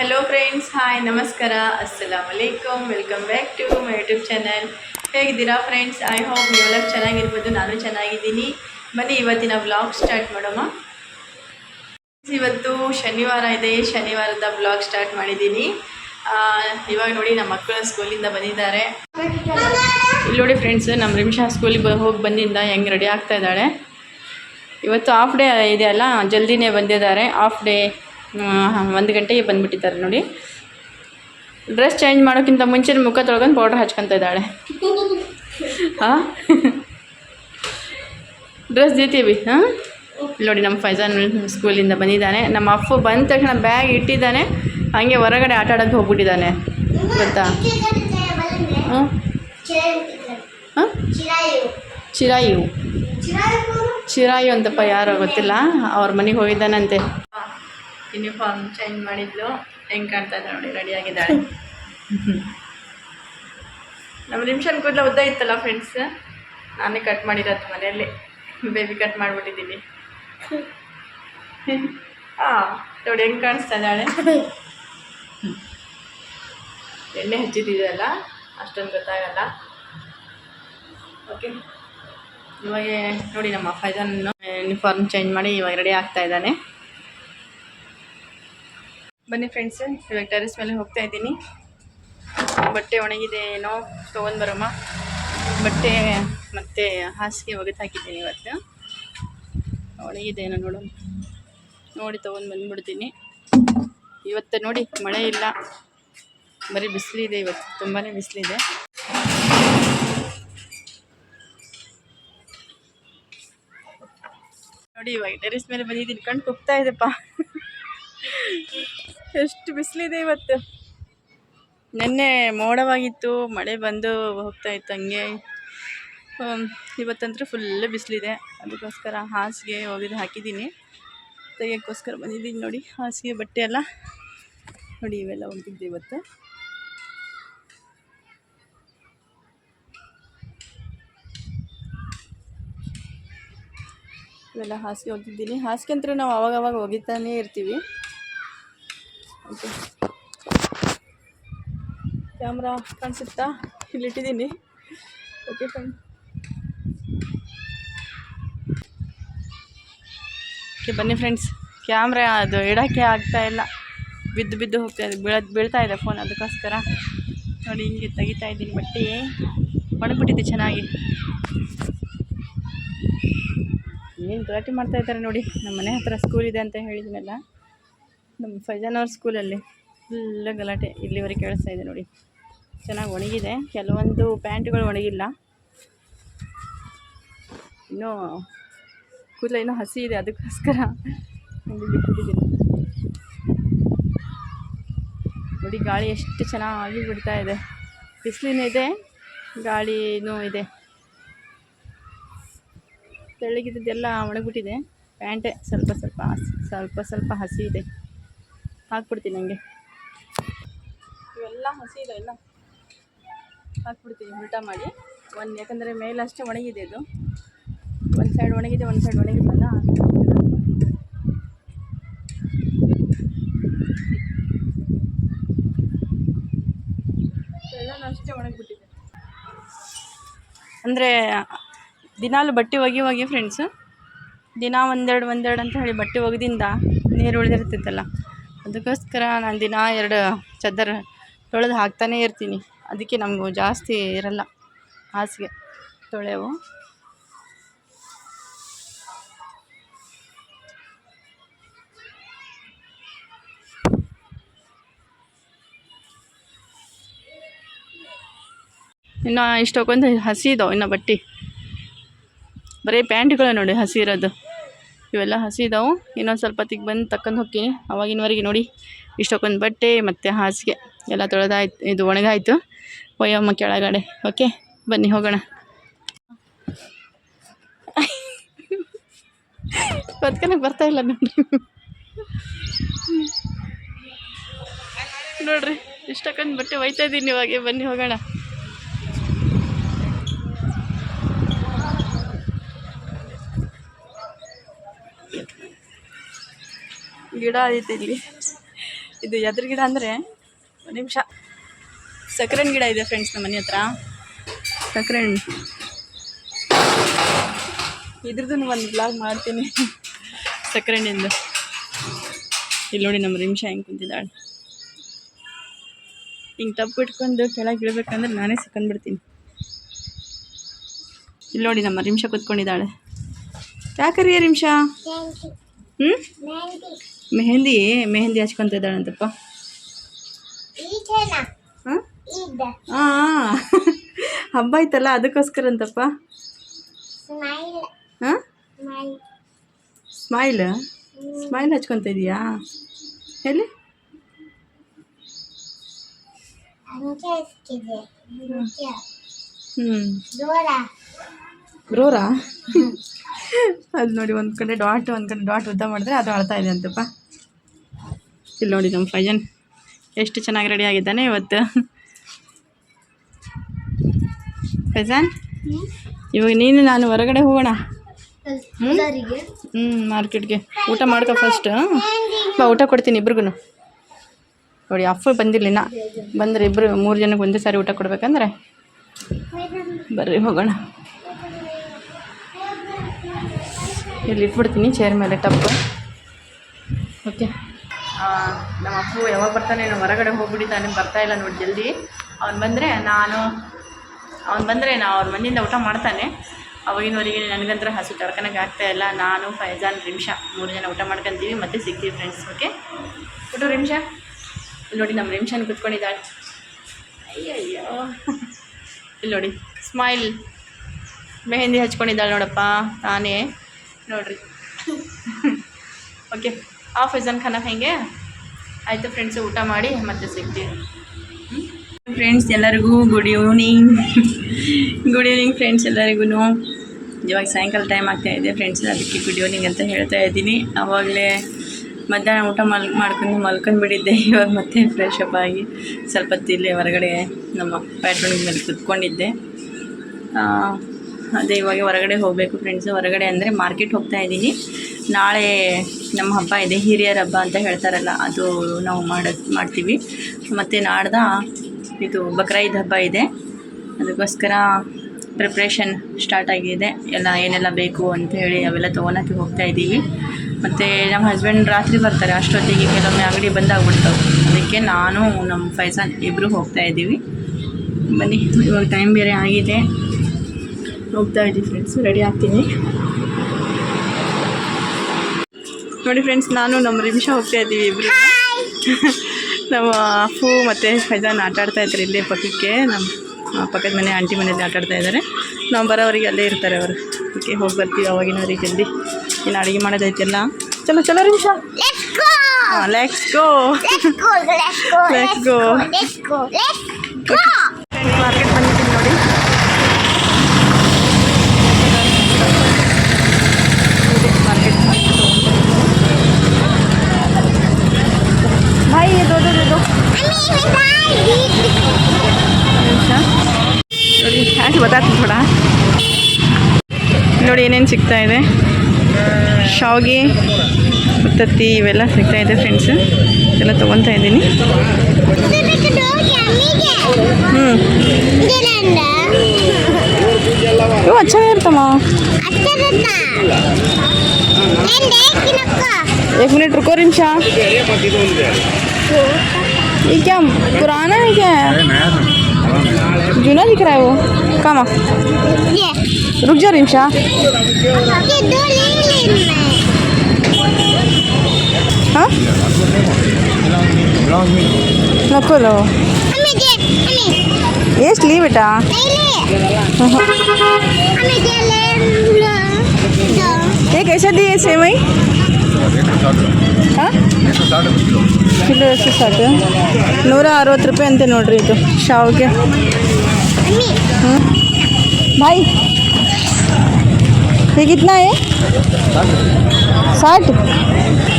Hello friends hi ನಮಸ್ಕಾರ ಅಸ್ಸಲಾಮ್ alaikum welcome back to my YouTube channel ಹೇಗಿದ್ದೀರಾ ಫ್ರೆಂಡ್ಸ್ ಐ ಹೋಪ್ ನೀವೆಲ್ಲ ಚೆನ್ನಾಗಿರ್ಬೋದು. ನಾನು ಚೆನ್ನಾಗಿದ್ದೀನಿ. ಬನ್ನಿ, ಇವತ್ತಿನ ಬ್ಲಾಗ್ ಸ್ಟಾರ್ಟ್ ಮಾಡೋಣ. ಇವತ್ತು ಶನಿವಾರ ಇದೆ. ಶನಿವಾರದ ಬ್ಲಾಗ್ ಸ್ಟಾರ್ಟ್ ಮಾಡಿದ್ದೀನಿ. ಇವಾಗ ನೋಡಿ, ನಮ್ಮ ಮಕ್ಕಳು ಸ್ಕೂಲಿಂದ ಬಂದಿದ್ದಾರೆ. ಇಲ್ಲಿ ನೋಡಿ ಫ್ರೆಂಡ್ಸ್ ನಮ್ಮ ರಿಮಿಷಾ ಸ್ಕೂಲಿಗೆ ಹೋಗಿ ಬಂದಿಂದ ಹೆಂಗೆ ರೆಡಿ ಆಗ್ತಾ ಇದ್ದಾಳೆ. ಇವತ್ತು ಹಾಫ್ ಡೇ ಇದೆಯಲ್ಲ ಜಲ್ದಿನೇ ಬಂದಿದ್ದಾರೆ. ಹಾಫ್ ಡೇ ಒಂದು ಗಂಟೆಗೆ ಬಂದುಬಿಟ್ಟಿದ್ದಾರೆ ನೋಡಿ. ಡ್ರೆಸ್ ಚೇಂಜ್ ಮಾಡೋಕ್ಕಿಂತ ಮುಂಚೆ ಮುಖ ತೊಳ್ಕೊಂಡು ಪೌಡ್ರ್ ಹಚ್ಕೊತ ಇದ್ದಾಳೆ. ಹಾಂ? ಡ್ರೆಸ್ ದೀತೀವಿ ಹಾಂ? ನೋಡಿ ನಮ್ಮ ಫೈಜಾನ್ ಸ್ಕೂಲಿಂದ ಬಂದಿದ್ದಾನೆ. ನಮ್ಮ ಅಪ್ಪು ಬಂದ ತಕ್ಷಣ ಬ್ಯಾಗ್ ಇಟ್ಟಿದ್ದಾನೆ. ಹಾಗೆ ಹೊರಗಡೆ ಆಟ ಆಡೋಕ್ಕೆ ಹೋಗ್ಬಿಟ್ಟಿದ್ದಾನೆ. ಗೊತ್ತಾ? ಹಾಂ? ಹಾಂ? ಚಿರಾಯು. ಚಿರಾಯು ಅಂತಪ್ಪ ಯಾರೋ ಗೊತ್ತಿಲ್ಲ. ಅವ್ರ ಮನೆಗೆ ಹೋಗಿದ್ದಾನಂತೆ. ಯೂನಿಫಾರ್ಮ್ ಚೇಂಜ್ ಮಾಡಿದ್ಲು, ಹೆಂಗೆ ಕಾಣ್ತಾ ಇದ್ದಾಳೆ ನೋಡಿ ರೆಡಿಯಾಗಿದ್ದಾಳೆ ನಮ್ಮ ನಿಮಿಷನ್ ಕೂದಲ ಉದ್ದ ಇತ್ತಲ್ಲ ಫ್ರೆಂಡ್ಸ್ ನಾನೇ ಕಟ್ ಮಾಡಿರೋದು ಮನೆಯಲ್ಲಿ. ಬೇಬಿ ಕಟ್ ಮಾಡಿಬಿಟ್ಟಿದ್ದೀನಿ. ಹಾಂ ನೋಡಿ ಹೆಂಗೆ ಕಾಣಿಸ್ತಾ ಇದ್ದಾಳೆ. ಎಣ್ಣೆ ಹಚ್ಚಿದ್ದಿದೆಯಲ್ಲ ಅಷ್ಟೊಂದು ಗೊತ್ತಾಗಲ್ಲ. ಓಕೆ ಇವಾಗ, ನೋಡಿ ನಮ್ಮ ಫೈಜನ್ ಯೂನಿಫಾರ್ಮ್ ಚೇಂಜ್ ಮಾಡಿ ಇವಾಗ ರೆಡಿ ಆಗ್ತಾ ಇದ್ದಾನೆ. ಬನ್ನಿ ಫ್ರೆಂಡ್ಸ್ ಇವಾಗ ಟೆರೆಸ್ ಮೇಲೆ ಹೋಗ್ತಾ ಇದ್ದೀನಿ. ಬಟ್ಟೆ ಒಣಗಿದೆ ಏನೋ ತೊಗೊಂಡ್ಬರಮ್ಮ ಬಟ್ಟೆ ಮತ್ತೆ ಹಾಸಿಗೆ ಒಗೆದು ಹಾಕಿದ್ದೀನಿ ಇವತ್ತು. ಒಣಗಿದೆ ಏನೋ ನೋಡು ನೋಡಿ ತೊಗೊಂಡು ಬಂದ್ಬಿಡ್ತೀನಿ. ಇವತ್ತು ನೋಡಿ, ಮಳೆ ಇಲ್ಲ. ಬರೀ ಬಿಸಿಲಿದೆ ಇವತ್ತು ತುಂಬಾ ಬಿಸಿಲಿದೆ. ನೋಡಿ, ಇವಾಗ ಟೆರೆಸ್ ಮೇಲೆ ಬಂದಿದ್ದೀನಿ. ಕಣ್ಣು ಕುಗ್ತಾ ಇದೆಪ್ಪ. ಎಷ್ಟು ಬಿಸಿಲಿದೆ ಇವತ್ತು? ನೆನ್ನೆ ಮೋಡವಾಗಿತ್ತು, ಮಳೆ ಬಂದು ಹೋಗ್ತಾ ಇತ್ತು ಹಂಗೆ. ಇವತ್ತಂತೂ ಫುಲ್ ಬಿಸಿಲಿದೆ. ಅದಕ್ಕೋಸ್ಕರ ಹಾಸಿಗೆ ಒಗೆದು ಹಾಕಿದ್ದೀನಿ. ತೆಗಿಯೋಕ್ಕೋಸ್ಕರ ಬಂದಿದ್ದೀನಿ ನೋಡಿ, ಹಾಸಿಗೆ ಬಟ್ಟೆ ಎಲ್ಲ. ನೋಡಿ, ಇವೆಲ್ಲ ಒಗೆದಿದ್ದೆ ಇವತ್ತು. ಇವೆಲ್ಲ ಹಾಸಿಗೆ ಹೋಗಿದ್ದೀನಿ ಹಾಸಿಗೆ ಅಂತ ನಾವು ಅವಾಗವಾಗ ಅವಾಗ ಒಗಿತಾನೇ ಇರ್ತೀವಿ. ಕ್ಯಾಮ್ರಾ ಕಾಣಿಸುತ್ತಾ? ಇಲ್ಲಿಟ್ಟಿದ್ದೀನಿ. ಓಕೆ ಫ್ರೆಂಡ್ ಓಕೆ ಬನ್ನಿ ಫ್ರೆಂಡ್ಸ್ ಕ್ಯಾಮ್ರಾ ಅದು ಇಡೋಕ್ಕೆ ಆಗ್ತಾ ಇಲ್ಲ. ಬಿದ್ದು ಬಿದ್ದು ಹೋಗ್ತಾ ಇದೆ. ಬೀಳ ಬೀಳ್ತಾ ಇದೆ ಫೋನ್ ಅದಕ್ಕೋಸ್ಕರ. ನೋಡಿ, ಹಿಂಗೆ ತೆಗಿತಾ ಇದ್ದೀನಿ ಬಟ್ಟೆ. ಒಣಗ್ಬಿಟ್ಟಿದೆ ಚೆನ್ನಾಗಿ. ಏನು ಗಲಾಟೆ ಮಾಡ್ತಾ ಇದ್ದಾರೆ ನೋಡಿ. ನಮ್ಮ ಮನೆ ಹತ್ರ ಸ್ಕೂಲ್ ಇದೆ ಅಂತ ಹೇಳಿದ್ನಲ್ಲ. ನಮ್ಮ ಫೈಜಾನ್ ಅವ್ರ ಸ್ಕೂಲಲ್ಲಿ ಫುಲ್ಲ ಗಲಾಟೆ ಇಲ್ಲಿವರೆಗೆ ಕೇಳಿಸ್ತಾ ಇದೆ ನೋಡಿ. ಚೆನ್ನಾಗಿ ಒಣಗಿದೆ. ಕೆಲವೊಂದು ಪ್ಯಾಂಟ್ಗಳು ಒಣಗಿಲ್ಲ. ಇನ್ನೂ ಕೂದಲ ಇನ್ನೂ ಹಸಿ ಇದೆ, ಅದಕ್ಕೋಸ್ಕರ ಬಿಟ್ಬಿಟ್ಟಿದ್ದೀನಿ ನೋಡಿ, ಗಾಳಿ ಎಷ್ಟು ಚೆನ್ನಾಗಿ ಬಿಡ್ತಾ ಇದೆ. ಬಿಸಿಲಿನೂ ಇದೆ, ಗಾಳಿನೂ ಇದೆ. ತೆಳ್ಳಗಿದ್ದೆಲ್ಲ ಒಣಗಿಬಿಟ್ಟಿದೆ. ಪ್ಯಾಂಟೆ ಸ್ವಲ್ಪ ಸ್ವಲ್ಪ ಸ್ವಲ್ಪ ಸ್ವಲ್ಪ ಹಸಿ ಇದೆ. ಹಾಕ್ಬಿಡ್ತೀನಿ ಹಂಗೆ. ಇವೆಲ್ಲ ಹಸಿ ಎಲ್ಲ. ಹಾಕ್ಬಿಡ್ತೀನಿ ಉಲ್ಟಾ ಮಾಡಿ. ಒಂದು ಯಾಕಂದರೆ ಮೇಲಷ್ಟೇ ಒಣಗಿದೆ ಇದು. ಒಂದು ಸೈಡ್ ಒಣಗಿದೆ ಒಂದು ಸೈಡ್ ಎಲ್ಲನೂ ಅಷ್ಟೇ ಒಣಗಿಬಿಟ್ಟಿದೆ. ಅಂದರೆ ದಿನಾಲು ಬಟ್ಟೆ ಒಗಿ ಹೋಗಿ ಫ್ರೆಂಡ್ಸು ದಿನ ಒಂದೆರಡು ಒಂದೆರಡು ಅಂತ ಹೇಳಿ ಬಟ್ಟೆ ಒಗೆದಿಂದ ನೀರು ಉಳಿದಿರ್ತಿತ್ತಲ್ಲ? ಅದಕ್ಕೋಸ್ಕರ ನಾನು ದಿನ ಎರಡು ಚದರ ತೊಳೆದು ಹಾಕ್ತಾನೇ ಇರ್ತೀನಿ. ಅದಕ್ಕೆ ನಮಗೂ ಜಾಸ್ತಿ ಇರಲ್ಲ ಹಾಸಿಗೆ ತೊಳೆವು. ಇನ್ನು ಇಷ್ಟಕ್ಕೊಂದು ಹಸಿ ಇದಾವೆ, ಇನ್ನು ಬಟ್ಟೆ. ಬರೀ ಪ್ಯಾಂಟ್ಗಳು ನೋಡಿ ಹಸಿ ಇರೋದು. ಇವೆಲ್ಲ ಹಸಿ ಇನ್ನೊಂದು ಸ್ವಲ್ಪ ಹೊತ್ತಿಗೆ ಬಂದು ತಕ್ಕಂದು ಹೋಗ್ತೀನಿ. ಅವಾಗಿನವರೆಗೆ ನೋಡಿ. ಇಷ್ಟೊಕ್ಕೊಂದು ಬಟ್ಟೆ ಮತ್ತು ಹಾಸಿಗೆ. ಎಲ್ಲ ತೊಳೆದಾಯ್ತು, ಇದು ಒಣಗಾಯಿತು. ಒಯ್ಯಮ್ಮ ಕೆಳಗಡೆ. ಓಕೆ? ಬನ್ನಿ, ಹೋಗೋಣ. ಬದ್ಕನಕ್ಕೆ ಬರ್ತಾ ಇಲ್ಲ ನೋಡಿ ನೋಡ್ರಿ, ಇಷ್ಟಕ್ಕೊಂದು ಬಟ್ಟೆ ಒಯ್ತಾ ಇದ್ದೀನಿ ಇವಾಗೆ. ಬನ್ನಿ, ಹೋಗೋಣ. ಗಿಡ ಐತೆ ಇಲ್ಲಿ. ಇದು ಎದ್ರ ಗಿಡ ಅಂದರೆ ನಿಮಿಷ. ಸಕ್ಕರೆ ಗಿಡ ಇದೆ ಫ್ರೆಂಡ್ಸ್ ನಮ್ಮ ಮನೆ ಹತ್ರ. ಸಕ್ಕರೆ ಇದ್ರದ್ದು ಒಂದು ಬ್ಲಾಗ್ ಮಾಡ್ತೀನಿ. ಸಕ್ಕರೆ ಹಣ್ಣಿಂದು ಇಲ್ಲಿ ನೋಡಿ ನಮ್ಮ ನಿಮಿಷ ಹೆಂಗೆ ಕುಂತಿದ್ದಾಳೆ. ಹಿಂಗೆ ತಪ್ಪು ಇಟ್ಕೊಂಡು ಕೆಳಗೆ ಇಳ್ಬೇಕಂದ್ರೆ ನಾನೇ ಸಿಕ್ಕಂಡ್ಬಿಡ್ತೀನಿ ಇಲ್ಲಿ ನೋಡಿ ನಮ್ಮ ರಿಮ್ಷಾ ಕೂತ್ಕೊಂಡಿದ್ದಾಳೆ. ಯಾಕರಿಯ ರಿಮ್ಷಾ ಹ್ಞೂ ಮೆಹಂದಿ ಮೆಹಂದಿ ಹಚ್ಕೊಂತ ಇದ್ದಾಳಂತಪ್ಪ. ಹಾಂ? ಹಾಂ ಹಬ್ಬ ಐತಲ್ಲ ಅದಕ್ಕೋಸ್ಕರ ಅಂತಪ್ಪ. ಹಾಂ? ಸ್ಮೈಲ್. ಸ್ಮೈಲ್? ಹಚ್ಕೊತ ಇದೀಯಾ? ಹೇಳಿ ಬ್ರೋರಾ ಅದು ನೋಡಿ ಒಂದು ಕಡೆ ಡಾಟ್ ಒಂದು ಕಡೆ ಡಾಟ್ ಉದ್ದ ಮಾಡಿದ್ರೆ ಅದು ಅಳ್ತಾ ಇದೆ ಅಂತಪ್ಪ. ಇಲ್ಲಿ ನೋಡಿ ನಮ್ಮ ಫೈಜನ್. ಎಷ್ಟು ಚೆನ್ನಾಗಿ ರೆಡಿ ಆಗಿದ್ದಾನೆ ಇವತ್ತು. ಫೈಜಾನ್, ಇವಾಗ ನೀನು ನಾನು ಹೊರಗಡೆ ಹೋಗೋಣ. ಹ್ಞೂ ಮಾರ್ಕೆಟ್ಗೆ. ಊಟ ಮಾಡ್ಕೊ ಫಸ್ಟ್ ಬಾ, ಊಟ ಕೊಡ್ತೀನಿ ಇಬ್ರಿಗೂ ನೋಡಿ, ಅಪ್ಪ ಬಂದಿರಲಿಲ್ಲ ಬಂದರೆ ಇಬ್ಬರು ಮೂರು ಜನಕ್ಕೆ ಒಂದೇ ಸಾರಿ ಊಟ ಕೊಡ್ಬೇಕಂದ್ರೆ. ಬರ್ರಿ, ಹೋಗೋಣ. ಇಲ್ಲಿ ಇಟ್ಬಿಡ್ತೀನಿ ಚೇರ್ ಮೇಲೆ ಟಪ್ಪು ಓಕೆ ನಮ್ಮ ಅಪ್ಪು ಯಾವಾಗ ಬರ್ತಾನೆ ನಾನು ಹೊರಗಡೆ ಹೋಗ್ಬಿಟ್ಟಿದ್ದಾನೆ ಇಲ್ಲ ನೋಡಿ ಜಲ್ದಿ. ಅವ್ನು ಬಂದರೆ ನಾನು, ಅವ್ನು ಬಂದರೆ ನಾ ಅವ್ರ ಮನೆಯಿಂದ ಊಟ ಮಾಡ್ತಾನೆ. ಅವಾಗಿನವರೆಗೆ ನನಗಂತರ ಹಸು ತಡ್ಕೊಳಕ್ಕೆ ಆಗ್ತಾ ಇಲ್ಲ. ನಾನು, ಫೈಜಾನ್, ರಿಮ್ಷಾ ಮೂರು ಜನ ಊಟ ಮಾಡ್ಕೊಂತೀವಿ, ಮತ್ತೆ ಸಿಗ್ತೀವಿ ಫ್ರೆಂಡ್ಸ್ ಓಕೆ ಊಟ ರಿಮ್ಷಾ? ನೋಡಿ ನಮ್ಮ ರಿಮ್ಷಾನ್ ಕುತ್ಕೊಂಡಿದ್ದಾಳೆ. ಅಯ್ಯಯ್ಯೋ. ಇಲ್ಲಿ ನೋಡಿ ಸ್ಮೈಲ್ ಮೆಹಂದಿ ಹಚ್ಕೊಂಡಿದ್ದಾಳೆ ನೋಡಪ್ಪ, ತಾನೇ. ನೋಡ್ರಿ. ಓಕೆ ಆ ಫೈಜಾನ್ ಖಾನ ಹೆಂಗೆ? ಆಯಿತು ಫ್ರೆಂಡ್ಸ್ ಊಟ ಮಾಡಿ ಮತ್ತೆ ಸಿಗ್ತೀವಿ. ಫ್ರೆಂಡ್ಸ್ ಎಲ್ಲರಿಗೂ good evening good evening friends ಎಲ್ಲರಿಗೂ ಇವಾಗ ಸಾಯಂಕಾಲ ಟೈಮ್ ಆಗ್ತಾ ಇದೆ. ಫ್ರೆಂಡ್ಸ್ ಅದಕ್ಕೆ ಗುಡ್ ಈವ್ನಿಂಗ್ ಅಂತ ಹೇಳ್ತಾ ಇದ್ದೀನಿ. ಆವಾಗಲೇ ಮಧ್ಯಾಹ್ನ ಊಟ ಮಲ್, ಮಾಡ್ಕೊಂಡು ಮಲ್ಕೊಂಡು ಬಿಟ್ಟಿದ್ದೆ. ಇವಾಗ ಮತ್ತೆ ಫ್ರೆಶ್ ಅಪ್ ಆಗಿ ಸ್ವಲ್ಪ ಇಲ್ಲೇ ಹೊರಗಡೆ ನಮ್ಮ ಪ್ಯಾಟ್ರೋನಿಂಗ್ ಮೇಲೆ ಕುತ್ಕೊಂಡಿದ್ದೆ. ಅದೇ ಇವಾಗ ಹೊರಗಡೆ ಹೋಗಬೇಕು ಫ್ರೆಂಡ್ಸ್ ಹೊರಗಡೆ ಅಂದರೆ ಮಾರ್ಕೆಟ್ ಹೋಗ್ತಾ ಇದ್ದೀನಿ. ನಾಳೆ ನಮ್ಮ ಹಬ್ಬ ಇದೆ, ಹಿರಿಯರ ಹಬ್ಬ ಅಂತ ಹೇಳ್ತಾರಲ್ಲ, ಅದು ನಾವು ಮಾಡೋದು ಮಾಡ್ತೀವಿ. ಮತ್ತು ನಾಡ್ದ ಇದು ಬಕ್ರೈದ್ ಹಬ್ಬ ಇದೆ. ಅದಕ್ಕೋಸ್ಕರ ಪ್ರಿಪ್ರೇಷನ್ ಸ್ಟಾರ್ಟ್ ಆಗಿದೆ. ಎಲ್ಲ ಏನೆಲ್ಲ ಬೇಕು ಅಂತ ಹೇಳಿ ಅವೆಲ್ಲ ತೊಗೊಳಕ್ಕೆ ಹೋಗ್ತಾ ಇದ್ದೀವಿ. ಮತ್ತು ನಮ್ಮ ಹಸ್ಬೆಂಡ್ ರಾತ್ರಿ ಬರ್ತಾರೆ, ಅಷ್ಟೊತ್ತಿಗೆ ಕೆಲವೊಮ್ಮೆ ಅಂಗಡಿ ಬಂದಾಗ್ಬಿಡ್ತಾವೆ. ಅದಕ್ಕೆ ನಾನು, ನಮ್ಮ ಫೈಸಾನ್ ಇಬ್ಬರು ಹೋಗ್ತಾ ಇದ್ದೀವಿ. ಬನ್ನಿ, ಇವಾಗ ಟೈಮ್ ಬೇರೆ ಆಗಿದೆ. ಹೋಗ್ತಾ ಇದ್ದೀವಿ ಫ್ರೆಂಡ್ಸ್ ರೆಡಿ ಆಗ್ತೀನಿ. ನೋಡಿ ಫ್ರೆಂಡ್ಸ್ ನಾನು ನಮ್ಮ ರಿಮಿಷ ಹೋಗ್ತಾ ಇದ್ದೀವಿ ಇಬ್ಬರು ನಮ್ಮ ಅಪ್ಪು ಮತ್ತು ಫೈಜಾನ್ ಆಟ ಆಡ್ತಾ ಇದ್ದಾರೆ ಇಲ್ಲೇ ಪಕ್ಕಕ್ಕೆ. ನಮ್ಮ ಪಕ್ಕದ ಮನೆ ಆಂಟಿ ಮನೆಯಲ್ಲಿ ಆಟ ಆಡ್ತಾ ಇದ್ದಾರೆ. ನಾವು ಬರೋವರಿಗೆ ಅಲ್ಲೇ ಇರ್ತಾರೆ ಅವರು. ಓಕೆ ಹೋಗಿ ಬರ್ತೀವಿ ಅವಾಗಿನ ಜಲ್ದಿ ಇನ್ನು ಅಡುಗೆ ಮಾಡೋದೈತೆಲ್ಲ. ಚಲೋ ಚಲೋ ರಿಮಿಷ ಹಾಂ let's go let's go let's market ಬಂದಿದ್ದೀನಿ ನೋಡಿ ಮಾರ್ಕೆಟ್ ಇದು ಅದು ಇದು ನೋಡಿ. ನೋಡಿ ಏನೇನು ಸಿಗ್ತಾ ಇದೆ. ಶಾವಿಗೆ ಉತ್ತತ್ತಿ ಇವೆಲ್ಲ ಸಿಗ್ತಾ ಇದೆ ಫ್ರೆಂಡ್ಸ್ ಎಲ್ಲ ತೊಗೊತಾ ಇದ್ದೀನಿ. ಹ್ಞೂ ಚೆನ್ನಾಗಿರ್ತಮ್ಮ एक मिनट रुको रिमशा। ये क्या पुराना है क्या? है जूना दिख रहा है वो। कम रुक जा रिमशा। हाँ? नको लो ಎಷ್ಟು ये ಇಟ್ಟ दिए ಎಷ್ಟದಿ ಸೇಮೈ ಕಿಲೋ ಎಷ್ಟು ಸಾಕು ನೂರ ಅರವತ್ತು ರೂಪಾಯಿ ಅಂತೆ ನೋಡ್ರಿ ಇದು ಶಾವಿಗೆ ಹ್ಞೂ ಭಾಯ್ ये कितना है साठ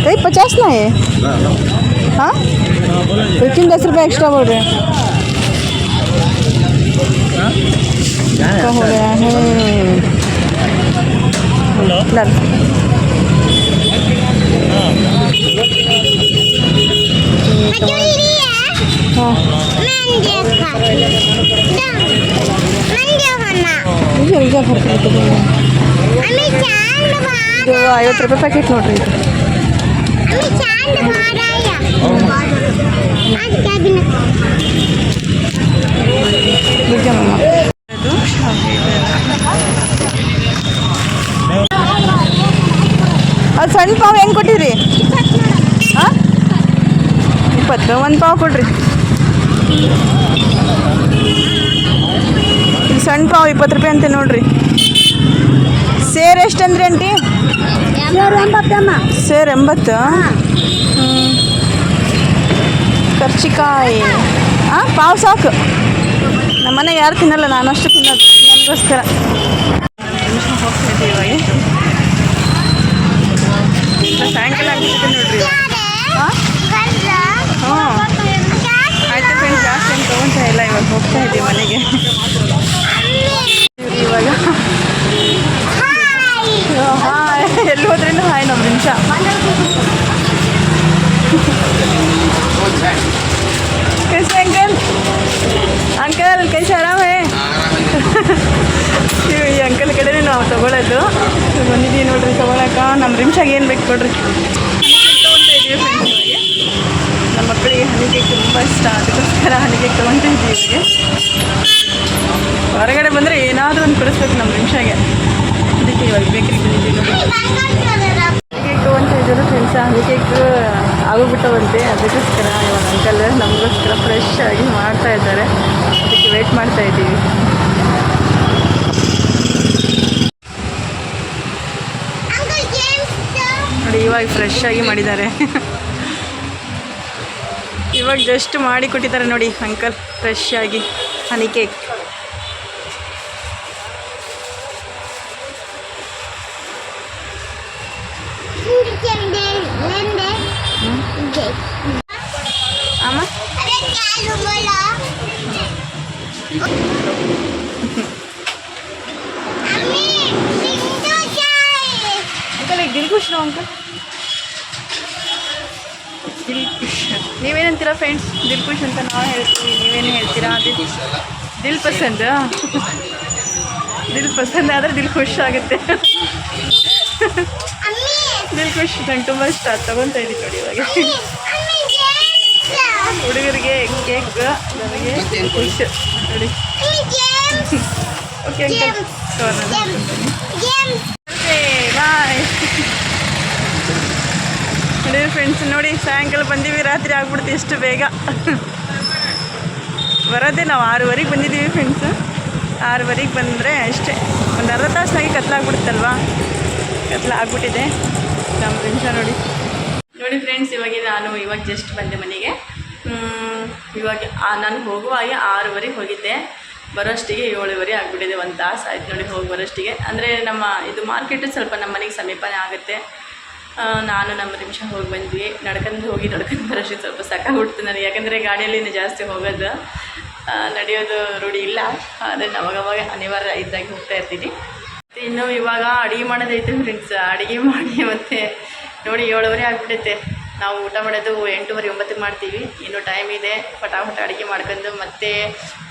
कहीं पचास ना है हाँ फिफ्टीन दस रुपये एक्स्ट्रा बोल रहे हैं क्या हो गया है ಇದು ಐವತ್ತು ರೂಪಾಯಿ ಪ್ಯಾಕೆಟ್ ನೋಡ್ರಿ ಇದು. ಅದು ಸಣ್ಣ ಪಾವ್ ಹೆಂಗೆ ಕೊಟ್ಟಿರಿ? ಹಾಂ? ಇಪ್ಪತ್ತು, ಒಂದು ಪಾವ್ ಕೊಡ್ರಿ. ಸಣ್ಣ ಪಾವ್ ಇಪ್ಪತ್ತು ರೂಪಾಯಿ ಅಂತ ನೋಡ್ರಿ. ಸೇರ್ ಎಷ್ಟು ಅಂದ್ರೆ ಆಂಟಿ? ಸೇರ್ ಎಂಬತ್ತು? ಹ್ಞೂ ಕರ್ಚಿಕಾಯಿ. ಹಾಂ ಪಾವ್ ಸಾಕು. ನಮ್ಮ ಮನೆಗೆ ಯಾರು ತಿನ್ನಲ್ಲ ನಾನು ಅಷ್ಟು ತಿನ್ನೋದು. ನನಗೋಸ್ಕರ. ಸಾಯಂಕಾಲ ನೋಡ್ರಿ ಹಾಂ ಹ್ಞೂ ಆಯ್ತು ಫ್ರೆಂಡ್ಸ್ ಜಾಸ್ತಿ ಏನು ತೊಗೊತಾ ಇಲ್ಲ ಇವಾಗ ಹೋಗ್ತಾ ಇದ್ದೀವಿ ಮನೆಗೆ ಇವಾಗ ಹಾಯ್ ಎಲ್ಲಿ ಹೋದ್ರೇನು ಹಾಯ್ ನಮ್ಮ ನಿಮಿಷ कैसे अंकल अंकल कैसे आराम है ಇವ್ ಈ ಅಂಕಲ್ ಕಡೆನೇ ನಾವು ತಗೊಳ್ಳೋದು ಇವ್ ಬಂದಿದ್ದೀವಿ ನೋಡ್ರಿ ತಗೊಳಕ ನಮ್ಮ ರಿಮ್ಷಾಗೆ ಏನು ಬೇಕು ಕೊಡ್ರಿ ತೊಗೊತಾ ಇದ್ದೀವಿ ಫ್ರೆಂಡ್ಸ್ ಇವಾಗ ನಮ್ಮ ಮಕ್ಕಳಿಗೆ ಹನಿ ಕೇಕ್ ತುಂಬ ಇಷ್ಟ. ಅದಕ್ಕೋಸ್ಕರ ಹನಿ ಕೇಕ್ ತೊಗೊತಾ ಇದ್ದೀವಿ ಹೊರಗಡೆ ಬಂದರೆ ಏನಾದರೂ ಒಂದು ಕೊಡಿಸ್ಬೇಕು ನಮ್ಮ ಮನುಷ್ಯಗೆ ಅದಕ್ಕೆ ಇವಾಗ ಬೇಕ್ರಿ ಬಂದಿದ್ದೀವಿ ತೊಗೊತಾ ಇದ್ದಾರೆ ಫ್ರೆಂಡ್ಸ್ ಹನಿ ಕೇಕ್ ಆಗೋಗ್ಬಿಟ್ಟವಂತೆ. ಅದಕ್ಕೋಸ್ಕರ ಇವಾಗ ಅಂಕಲ್ ನಮಗೋಸ್ಕರ ಫ್ರೆಶ್ ಆಗಿ ಮಾಡ್ತಾ ಇದ್ದಾರೆ. ಅದಕ್ಕೆ ವೇಟ್ ಮಾಡ್ತಾ ಇದ್ದೀವಿ. ನೋಡಿ, ಇವಾಗ ಫ್ರೆಶ್ ಆಗಿ ಮಾಡಿದ್ದಾರೆ. ಇವಾಗ ಜಸ್ಟ್ ಮಾಡಿ ಕೊಟ್ಟಿದ್ದಾರೆ ನೋಡಿ ಅಂಕಲ್ ಫ್ರೆಶ್ ಆಗಿ ಹನಿ ಕೇಕ್ ಅಮ್ಮ? ಅಂಕಲ್, ಈಗ ದಿಲ್ ಖುಷ್ ಅಂಕಲ್? ನೀವೇನಂತೀರಾ ಫ್ರೆಂಡ್ಸ್ ದಿಲ್ ಖುಷ್ ಅಂತ ನಾವು ಹೇಳ್ತೀವಿ ನೀವೇನು ಹೇಳ್ತೀರಾ? ದಿಲ್ ದಿಲ್ ಪಸಂದ್ ದಿಲ್ ಪಸಂದ್ ಆದರೆ ದಿಲ್ ಖುಷ್ ಆಗುತ್ತೆ. ದಿಲ್ ಖುಷ್ ನಂಗೆ ತುಂಬ ಇಷ್ಟ. ತಗೊತಾ ಇದ್ದೀನಿ ನೋಡಿ ಇವಾಗ. ಹುಡುಗರಿಗೆ ಕೇಕ್ ನನಗೆ ಖುಷ್ ನೋಡಿ. ಓಕೆ ಅಂಕಲ್ ಬಾಯ್ ನೋಡಿ ಫ್ರೆಂಡ್ಸ್ ನೋಡಿ, ಸಾಯಂಕಾಲ ಬಂದೀವಿ, ರಾತ್ರಿ ಆಗ್ಬಿಡ್ತು ಇಷ್ಟು ಬೇಗ. ಬರೋದೇ ನಾವು ಆರೂವರೆಗೆ ಬಂದಿದ್ದೀವಿ ಫ್ರೆಂಡ್ಸು ಆರೂವರೆಗೆ ಬಂದರೆ ಅಷ್ಟೇ. ಒಂದು ಅರ್ಧ ತಾಸಿನಾಗೆ ಕತ್ಲಾಗ್ಬಿಡುತ್ತಲ್ವಾ ಕತ್ಲ ಆಗ್ಬಿಟ್ಟಿದೆ. ನಮ್ಮ ನಿಮಿಷ ನೋಡಿ. ನೋಡಿ ಫ್ರೆಂಡ್ಸ್ ಇವಾಗ ನಾನು ಇವಾಗ ಜಸ್ಟ್ ಬಂದೆ ಮನೆಗೆ. ಇವಾಗ ನಾನು ಹೋಗುವಾಗ ಆರೂವರೆಗೆ ಹೋಗಿದ್ದೆ. ಬರೋಷ್ಟಿಗೆ ಏಳುವರೆ ಆಗಿಬಿಟ್ಟಿದೆ ಒಂದು ತಾಸು. ಆಯ್ತು ನೋಡಿ, ಹೋಗಿ ಬರೋಷ್ಟಿಗೆ. ಅಂದರೆ ನಮ್ಮ ಇದು ಮಾರ್ಕೆಟು ಸ್ವಲ್ಪ ನಮ್ಮ ಮನೆಗೆ ಸಮೀಪನೇ ಆಗುತ್ತೆ. ನಾನು ನಮ್ಮ ನಿಮಿಷ ಹೋಗಿ ಬಂದ್ವಿ. ನಡ್ಕೊಂಡು ಹೋಗಿ, ನಡ್ಕೊಂಡು ಬರೋಷ್ಟು ಸ್ವಲ್ಪ ಸಾಕಾಗ್ಬಿಡ್ತು ನನಗೆ. ಯಾಕಂದರೆ ಗಾಡಿಯಲ್ಲಿ ಜಾಸ್ತಿ ಹೋಗೋದು ನಡೆಯೋದು ರೂಢಿ ಇಲ್ಲ. ಆದರೆ ಅವಾಗವಾಗ ಅನಿವಾರ್ಯ ಇದ್ದಾಗಿ ಹೋಗ್ತಾ ಇರ್ತೀನಿ. ಮತ್ತು ಇನ್ನು ಇವಾಗ ಅಡುಗೆ ಮಾಡೋದೈತೆ ಫ್ರೆಂಡ್ಸ್ ಅಡುಗೆ ಮಾಡಿ ಮತ್ತು ನೋಡಿ ಏಳುವರೆ ಆಗ್ಬಿಟ್ಟೈತೆ ನಾವು ಊಟ ಮಾಡೋದು ಎಂಟೂವರೆ ಒಂಬತ್ತಿಗೆ ಮಾಡ್ತೀವಿ. ಇನ್ನು ಟೈಮ್ ಇದೆ. ಫಟಾಫಟ ಅಡುಗೆ ಮಾಡ್ಕೊಂಡು ಮತ್ತೆ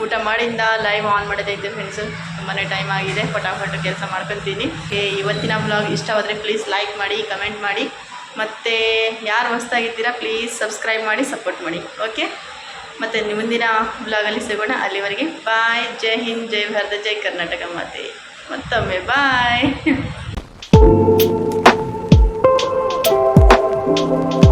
ಊಟ ಮಾಡಿಂದ ಲೈವ್ ಆನ್ ಮಾಡೋದೈತೆ ಫ್ರೆಂಡ್ಸು ತುಂಬಾ ಟೈಮ್ ಆಗಿದೆ. ಫಟಾಫಟ್ ಕೆಲಸ ಮಾಡ್ಕೊತೀನಿ. ಇವತ್ತಿನ ಬ್ಲಾಗ್ ಇಷ್ಟವಾದರೆ ಪ್ಲೀಸ್ ಲೈಕ್ ಮಾಡಿ ಕಮೆಂಟ್ ಮಾಡಿ. ಮತ್ತು ಯಾರು ಹೊಸ್ದಾಗಿದ್ದೀರಾ ಪ್ಲೀಸ್ ಸಬ್ಸ್ಕ್ರೈಬ್ ಮಾಡಿ ಸಪೋರ್ಟ್ ಮಾಡಿ. ಓಕೆ? ಮತ್ತು ಮುಂದಿನ ಬ್ಲಾಗಲ್ಲಿ ಸಿಗೋಣ. ಅಲ್ಲಿವರೆಗೆ ಬಾಯ್ ಜೈ ಹಿಂದ್, ಜೈ ಭಾರತ, ಜೈ ಕರ್ನಾಟಕ ಮಾತೆ. ಮತ್ತೊಮ್ಮೆ ಬಾಯ್